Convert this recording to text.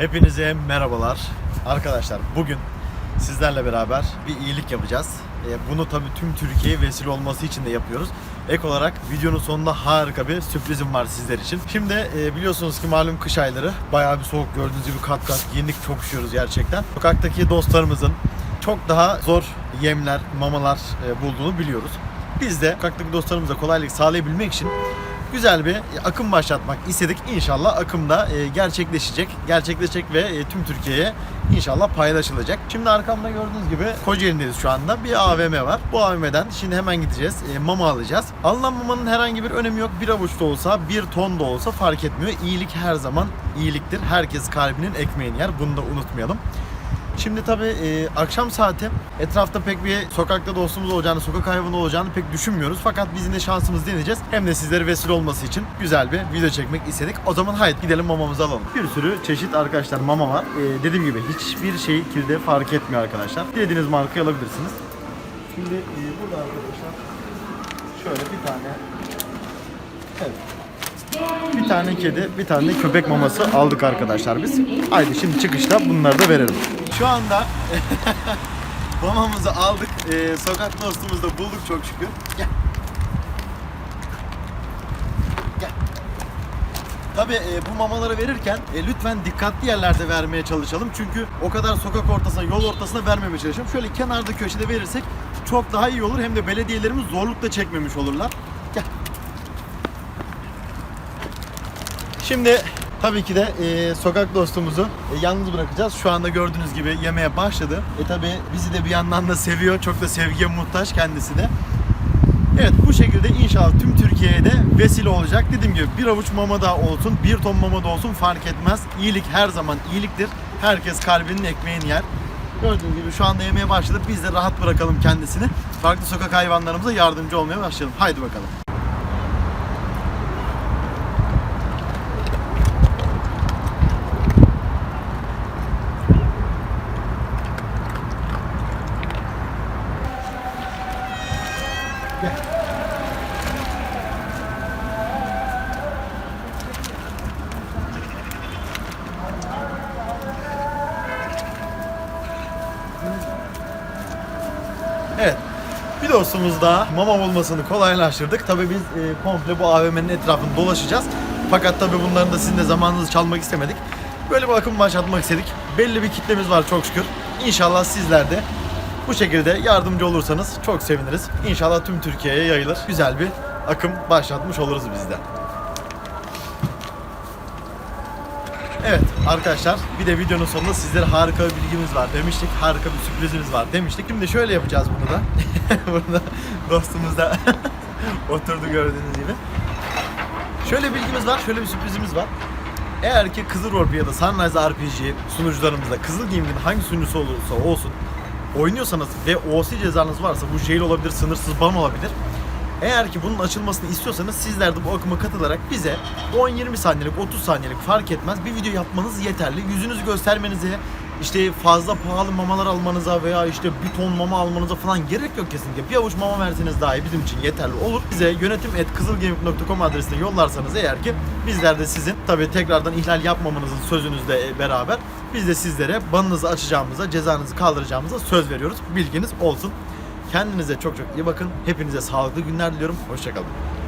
Hepinize merhabalar. Arkadaşlar bugün sizlerle beraber bir iyilik yapacağız. E, Bunu tabii tüm Türkiye'ye vesile olması için de yapıyoruz. Ek olarak videonun sonunda harika bir sürprizim var sizler için. Şimdi e, biliyorsunuz ki malum kış ayları bayağı bir soğuk gördüğünüz gibi kat kat giyindik çok üşüyoruz gerçekten. Sokaktaki dostlarımızın çok daha zor yemler, mamalar e, bulduğunu biliyoruz. Biz de sokaktaki dostlarımıza kolaylık sağlayabilmek için güzel bir akım başlatmak istedik. İnşallah akım da e, gerçekleşecek. Gerçekleşecek ve e, tüm Türkiye'ye inşallah paylaşılacak. Şimdi arkamda gördüğünüz gibi Kocaeli'ndeyiz şu anda. Bir AVM var. Bu AVM'den şimdi hemen gideceğiz. e, mama alacağız. Alınan mamanın herhangi bir önemi yok. Bir avuç da olsa, bir ton da olsa fark etmiyor. İyilik her zaman iyiliktir. Herkes kalbinin ekmeğini yer. Bunu da unutmayalım. Şimdi tabii e, akşam saati etrafta pek bir sokakta dostumuz olacağını, sokak hayvanı olacağını pek düşünmüyoruz. Fakat biz yine şansımızı deneyeceğiz. Hem de sizlere vesile olması için güzel bir video çekmek istedik. O zaman haydi gidelim mamamızı alalım. Bir sürü çeşit arkadaşlar mama var. E, dediğim gibi hiçbir şey kilde fark etmiyor arkadaşlar. Dilediğiniz markayı alabilirsiniz. Şimdi e, burada arkadaşlar şöyle bir tane Evet. Bir tane kedi, bir tane köpek maması aldık arkadaşlar biz. Haydi şimdi çıkışta bunları da verelim. Şu anda mamamızı aldık. Ee, sokak dostumuzu da bulduk çok şükür. Gel. Gel. Tabii e, bu mamaları verirken e, lütfen dikkatli yerlerde vermeye çalışalım. Çünkü o kadar sokak ortasına, yol ortasına vermemeye çalışalım. Şöyle kenarda köşede verirsek çok daha iyi olur. Hem de belediyelerimiz zorluk da çekmemiş olurlar. Gel. Şimdi tabii ki de e, sokak dostumuzu e, yalnız bırakacağız. Şu anda gördüğünüz gibi yemeye başladı. E tabii bizi de bir yandan da seviyor. Çok da sevgiye muhtaç kendisi de. Evet bu şekilde inşallah tüm Türkiye'ye de vesile olacak. Dediğim gibi bir avuç mama da olsun, bir ton mama da olsun fark etmez. İyilik her zaman iyiliktir. Herkes kalbinin ekmeğini yer. Gördüğünüz gibi şu anda yemeye başladı. Biz de rahat bırakalım kendisini. Farklı sokak hayvanlarımıza yardımcı olmaya başlayalım. Haydi bakalım. Evet. Bir dostumuz daha mama bulmasını kolaylaştırdık. Tabii biz e, komple bu AVM'nin etrafını dolaşacağız. Fakat tabii bunların da sizin de zamanınızı çalmak istemedik. Böyle bir akım başlatmak istedik. Belli bir kitlemiz var çok şükür. İnşallah sizler de bu şekilde yardımcı olursanız çok seviniriz. İnşallah tüm Türkiye'ye yayılır. Güzel bir akım başlatmış oluruz biz de. Evet arkadaşlar bir de videonun sonunda sizlere harika bir bilgimiz var demiştik. Harika bir sürprizimiz var demiştik. Şimdi şöyle yapacağız bunu da. Burada dostumuz da oturdu gördüğünüz gibi. Şöyle bilgimiz var, şöyle bir sürprizimiz var. Eğer ki Kızıl Orp ya da Sunrise RPG sunucularımızda Kızıl Game'in hangi sunucusu olursa olsun oynuyorsanız ve OC cezanız varsa bu jail olabilir, sınırsız ban olabilir. Eğer ki bunun açılmasını istiyorsanız sizler de bu akıma katılarak bize 10-20 saniyelik 30 saniyelik fark etmez bir video yapmanız yeterli. Yüzünüzü göstermenize işte fazla pahalı mamalar almanıza veya işte bir ton mama almanıza falan gerek yok kesinlikle. Bir avuç mama verseniz dahi bizim için yeterli olur. Bize yönetim.kızılgaming.com adresine yollarsanız eğer ki bizler de sizin tabi tekrardan ihlal yapmamanızın sözünüzle beraber biz de sizlere banınızı açacağımıza, cezanızı kaldıracağımıza söz veriyoruz. Bilginiz olsun. Kendinize çok çok iyi bakın. Hepinize sağlıklı günler diliyorum. Hoşçakalın.